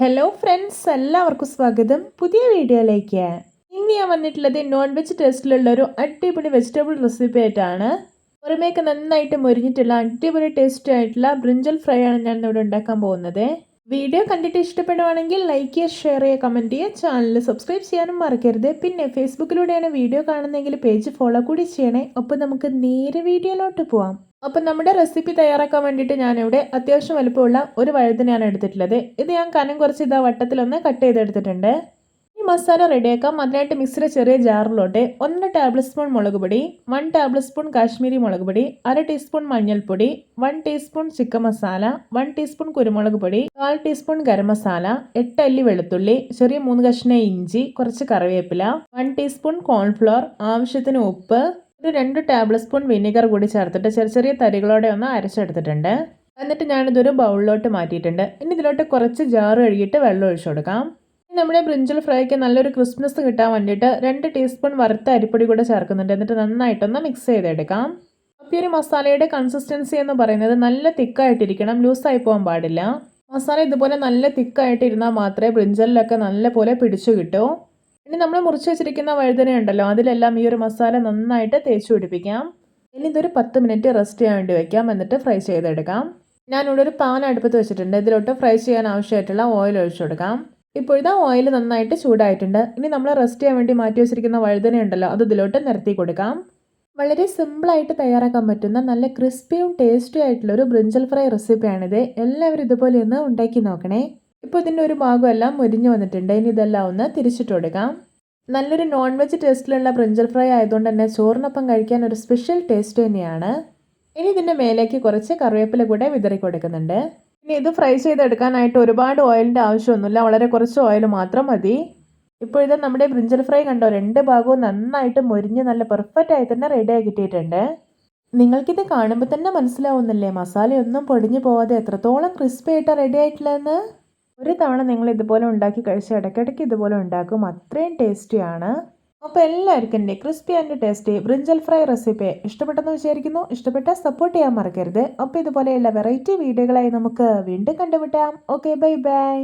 Hello friends എല്ലാവർക്കും സ്വാഗതം. പുതിയ വീഡിയോയിലേക്ക്. ഇന്ന് ഞാൻ വന്നിട്ടുള്ളത് നോൺ വെജ് ടേസ്റ്റിലുള്ള ഒരു അടിപൊളി വെജിറ്റബിൾ റെസിപ്പി ആയിട്ടാണ്. പുറമേക്ക് നന്നായിട്ട് മുരിഞ്ഞിട്ടുള്ള അടിപൊളി ടേസ്റ്റ് ആയിട്ടുള്ള ബ്രിഞ്ചൽ ഫ്രൈ ആണ് ഞാൻ ഇവിടെ ഉണ്ടാക്കാൻ പോകുന്നത്. വീഡിയോ കണ്ടിട്ട് ഇഷ്ടപ്പെടുവാണെങ്കിൽ ലൈക്ക് ചെയ്യുക ഷെയർ ചെയ്യുക കമന്റ് ചെയ്യുക. ചാനൽ സബ്സ്ക്രൈബ് ചെയ്യാനും മറക്കരുത്. പിന്നെ ഫേസ്ബുക്കിലൂടെയാണ് വീഡിയോ കാണുന്നതെങ്കിൽ പേജ് ഫോളോ കൂടി ചെയ്യണേ. ഒപ്പം നമുക്ക് നേരെ വീഡിയോയിലോട്ട് പോവാം. അപ്പം നമ്മുടെ റെസിപ്പി തയ്യാറാക്കാൻ വേണ്ടിയിട്ട് ഞാനിവിടെ അത്യാവശ്യം വലുപ്പമുള്ള ഒരു വഴുതനയാണ് എടുത്തിട്ടുള്ളത്. ഇത് ഞാൻ കനം കുറച്ച് ഇതാ വട്ടത്തിലൊന്ന് കട്ട് ചെയ്തെടുത്തിട്ടുണ്ട്. ഈ മസാല റെഡിയാക്കാം അതിനായിട്ട് മിക്സിയുടെ ചെറിയ ജാറിലോട്ട് ഒന്ന് ടേബിൾ സ്പൂൺ മുളക് പൊടി വൺ ടേബിൾ സ്പൂൺ കാശ്മീരി മുളക് പൊടി അര ടീസ്പൂൺ മഞ്ഞൾപ്പൊടി one teaspoon chicken masala one teaspoon കുരുമുളക് പൊടി കാൽ ടീസ്പൂൺ ഗരം മസാല എട്ട് അല്ലി വെളുത്തുള്ളി ചെറിയ മൂന്ന് കഷ്ണ ഇഞ്ചി കുറച്ച് കറിവേപ്പില വൺ ടീസ്പൂൺ കോൺഫ്ലോർ ആവശ്യത്തിന് ഉപ്പ് ഒരു രണ്ട് ടേബിൾ സ്പൂൺ വിനീഗർ കൂടി ചേർത്തിട്ട് ചെറിയ ചെറിയ തരികളോടെ ഒന്ന് അരച്ചെടുത്തിട്ടുണ്ട്. എന്നിട്ട് ഞാനിതൊരു ബൗളിലോട്ട് മാറ്റിയിട്ടുണ്ട്. ഇനി ഇതിലോട്ട് കുറച്ച് ജാറ് കഴുകിയിട്ട് വെള്ളം ഒഴിച്ചു കൊടുക്കാം. നമ്മുടെ ബ്രിഞ്ചൽ ഫ്രൈക്ക് നല്ലൊരു ക്രിസ്മസ് കിട്ടാൻ വേണ്ടിയിട്ട് രണ്ട് ടീസ്പൂൺ വറുത്ത അരിപ്പൊടി കൂടെ ചേർക്കുന്നുണ്ട്. എന്നിട്ട് നന്നായിട്ടൊന്ന് മിക്സ് ചെയ്തെടുക്കാം. അപ്പോൾ ഈ ഒരു മസാലയുടെ കൺസിസ്റ്റൻസി എന്ന് പറയുന്നത് നല്ല തിക്കായിട്ടിരിക്കണം. ലൂസായി പോകാൻ പാടില്ല. മസാല ഇതുപോലെ നല്ല തിക്കായിട്ടിരുന്നാൽ മാത്രമേ ബ്രിഞ്ചലിലൊക്കെ നല്ല പോലെ പിടിച്ചു കിട്ടൂ. ഇനി നമ്മൾ മുറിച്ച് വെച്ചിരിക്കുന്ന വഴുതന ഉണ്ടല്ലോ അതിലെല്ലാം ഈ ഒരു മസാല നന്നായിട്ട് തേച്ച് പിടിപ്പിക്കാം. ഇനി ഇതൊരു പത്ത് മിനിറ്റ് റെസ്റ്റ് ചെയ്യാൻ വേണ്ടി വെക്കാം എന്നിട്ട് ഫ്രൈ ചെയ്തെടുക്കാം. ഞാനിവിടെ ഒരു പാൻ അടുപ്പത്ത് വെച്ചിട്ടുണ്ട് ഇതിലോട്ട് ഫ്രൈ ചെയ്യാൻ ആവശ്യമായിട്ടുള്ള ഓയിൽ ഒഴിച്ചു കൊടുക്കാം. ഇപ്പോഴത്തെ ഓയിൽ നന്നായിട്ട് ചൂടായിട്ടുണ്ട് ഇനി നമ്മൾ റെസ്റ്റ് ചെയ്യാൻ വേണ്ടി മാറ്റി വെച്ചിരിക്കുന്ന വഴുതന ഉണ്ടല്ലോ അത് ഇതിലോട്ട് നിരത്തി കൊടുക്കാം. വളരെ സിമ്പിളായിട്ട് തയ്യാറാക്കാൻ പറ്റുന്ന നല്ല ക്രിസ്പിയും ടേസ്റ്റി ആയിട്ടുള്ള ഒരു ബ്രിഞ്ചൽ ഫ്രൈ റെസിപ്പിയാണിത്. എല്ലാവരും ഇതുപോലെ ഒന്ന് ഉണ്ടാക്കി നോക്കണേ. ഇപ്പോൾ ഇതിന്റെ ഒരു ഭാഗമെല്ലാം മുരിഞ്ഞു വന്നിട്ടുണ്ട്. ഇനി ഇതെല്ലാം ഒന്ന് തിരിച്ചിട്ട് കൊടുക്കാം നല്ലൊരു നോൺ വെജ് ടേസ്റ്റിലുള്ള ബ്രിഞ്ചൽ ഫ്രൈ ആയതുകൊണ്ട് തന്നെ ചോറിനൊപ്പം കഴിക്കാൻ ഒരു സ്പെഷ്യൽ ടേസ്റ്റ് തന്നെയാണ്. ഇനി ഇതിന്റെ മേലേക്ക് കുറച്ച് കറിവേപ്പില കൂടെ വിതറി കൊടുക്കുന്നുണ്ട്. ഇനി ഇത് ഫ്രൈ ചെയ്തെടുക്കാനായിട്ട് ഒരുപാട് ഓയിലിന്റെ ആവശ്യമൊന്നുമില്ല. വളരെ കുറച്ച് ഓയിൽ മാത്രം മതി. ഇപ്പോൾ ഇത് നമ്മുടെ ബ്രിഞ്ചൽ ഫ്രൈ കണ്ടോ? രണ്ട് ഭാഗവും നന്നായിട്ട് മുരിഞ്ഞ് നല്ല പെർഫെക്റ്റ് ആയി തന്നെ റെഡി ആയി കിട്ടിയിട്ടുണ്ട്. നിങ്ങൾക്കിത് കാണുമ്പോൾ തന്നെ മനസ്സിലാവുന്നില്ലേ? മസാലയൊന്നും പൊടിഞ്ഞു പോവാതെ എത്രത്തോളം ക്രിസ്പി ആയിട്ട് റെഡി ആയിട്ടുള്ളതെന്ന്? ഒരു തവണ നിങ്ങൾ ഇതുപോലെ ഉണ്ടാക്കി കഴിച്ച് ഇടയ്ക്കിടയ്ക്ക് ഇതുപോലെ ഉണ്ടാക്കും. അത്രയും ടേസ്റ്റിയാണ്. അപ്പോൾ എല്ലാവർക്കും എന്റെ crispy and tasty brinjal fry recipe ഇഷ്ടപ്പെട്ടെന്ന് വിചാരിക്കുന്നു. ഇഷ്ടപ്പെട്ട സപ്പോർട്ട് ചെയ്യാൻ മറക്കരുത്. അപ്പോൾ ഇതുപോലെയുള്ള വെറൈറ്റി വീഡിയോകളായി നമുക്ക് വീണ്ടും കണ്ടുമുട്ടാം. Okay bye bye.